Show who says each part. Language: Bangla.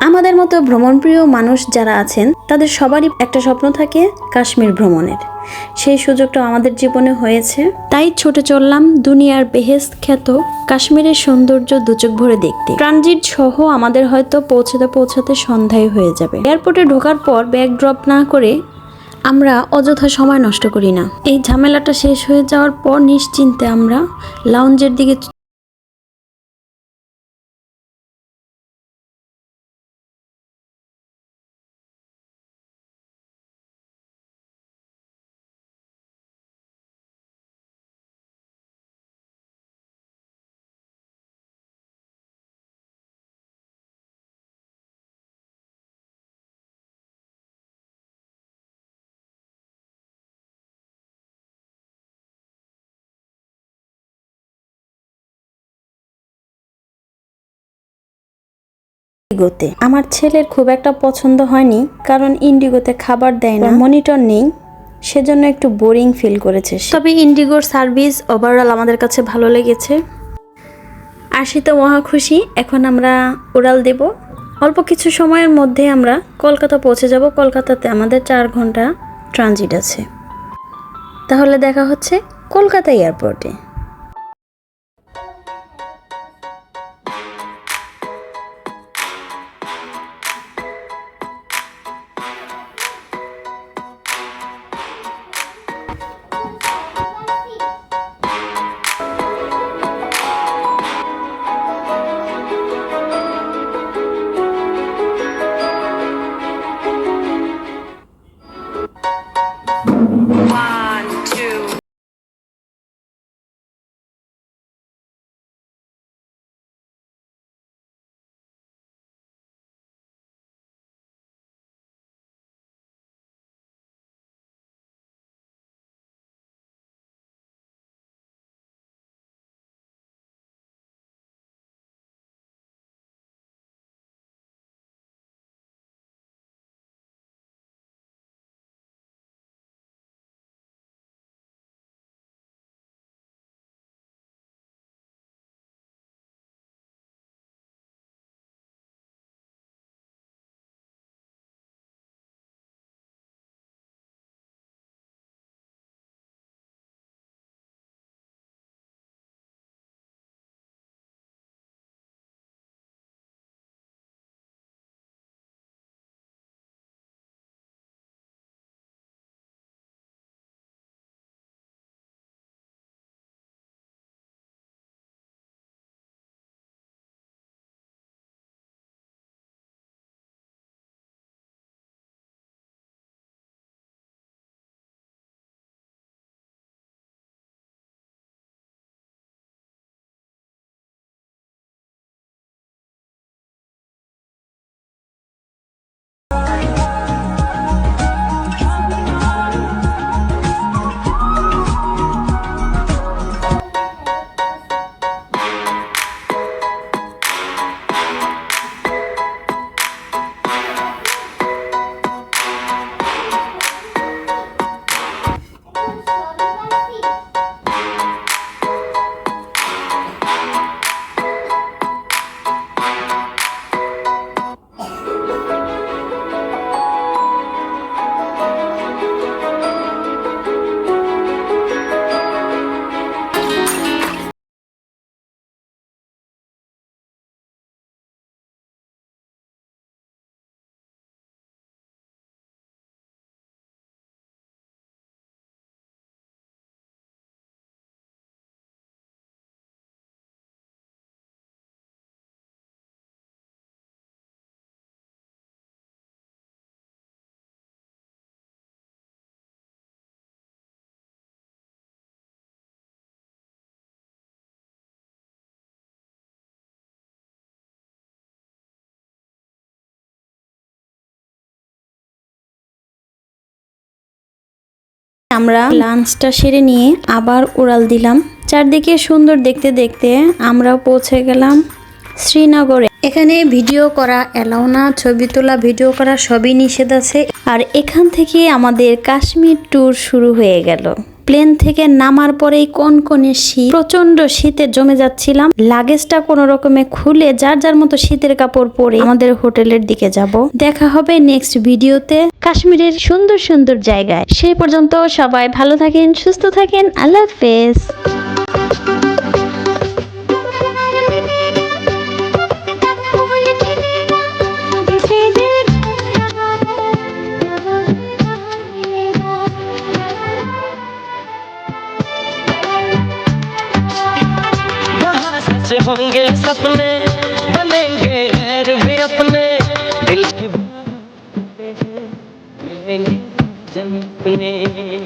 Speaker 1: আমাদের মতো ভ্রমণপ্রিয় মানুষ যারা আছেন, তাদের সবারই একটা স্বপ্ন থাকে কাশ্মীর ভ্রমণের। সেই সুযোগটা আমাদের জীবনে হয়েছে। তাই ছুটে চললাম দুনিয়ার বেহেস্ত খ্যাত কাশ্মীরের সৌন্দর্য দুচোখ ভরে দেখতে। ট্রানজিট সহ আমাদের হয়তো পৌঁছাতে পৌঁছাতে সন্ধ্যায় হয়ে যাবে। এয়ারপোর্টে ঢোকার পর ব্যাগ ড্রপ না করে আমরা অযথা সময় নষ্ট করি না। এই ঝামেলাটা শেষ হয়ে যাওয়ার পর নিশ্চিন্তে আমরা লাউঞ্জের দিকে ইন্ডিগোতে। আমার ছেলের খুব একটা পছন্দ হয়নি কারণ ইন্ডিগোতে খাবার দেয় না। মনিটর নেই সেজন্য একটু বোরিং ফিল করেছে। তবে ইন্ডিগোর সার্ভিস ওভারঅল আমাদের কাছে ভালো লেগেছে। আসি তো মহা খুশি। এখন আমরা উড়াল দেব। অল্প কিছু সময়ের মধ্যে আমরা কলকাতা পৌঁছে যাব। কলকাতাতে আমাদের চার ঘণ্টা ট্রানজিট আছে। তাহলে দেখা হচ্ছে কলকাতা এয়ারপোর্টে।
Speaker 2: আমরা লাঞ্চটা সেরে নিয়ে আবার উড়াল দিলাম। চারদিকে সুন্দর দেখতে দেখতে আমরা পৌঁছে গেলাম শ্রীনগরে। এখানে ভিডিও করা এলাও না, ছবি তোলা, ভিডিও করা সবই নিষেধ আছে। আর এখান থেকে আমাদের কাশ্মীর ট্যুর শুরু হয়ে গেল।
Speaker 1: প্লেন থেকে নামার পরেই কনকনে শীত। প্রচণ্ড শীতে জমে যাচ্ছিলাম। লাগেজটা কোনো রকমে খুলে যার যার মতো শীতের কাপড় পরে আমাদের হোটেলের দিকে যাব। দেখা হবে নেক্সট ভিডিওতে। কাশ্মীরের সুন্দর সুন্দর জায়গায়। সেই পর্যন্ত সবাই ভালো থাকেন, সুস্থ থাকেন। আল্লাহ হাফেজ।
Speaker 3: होंगे सपने बनेंगे घर भी अपने। दिल की मिलेंगे जन्म में।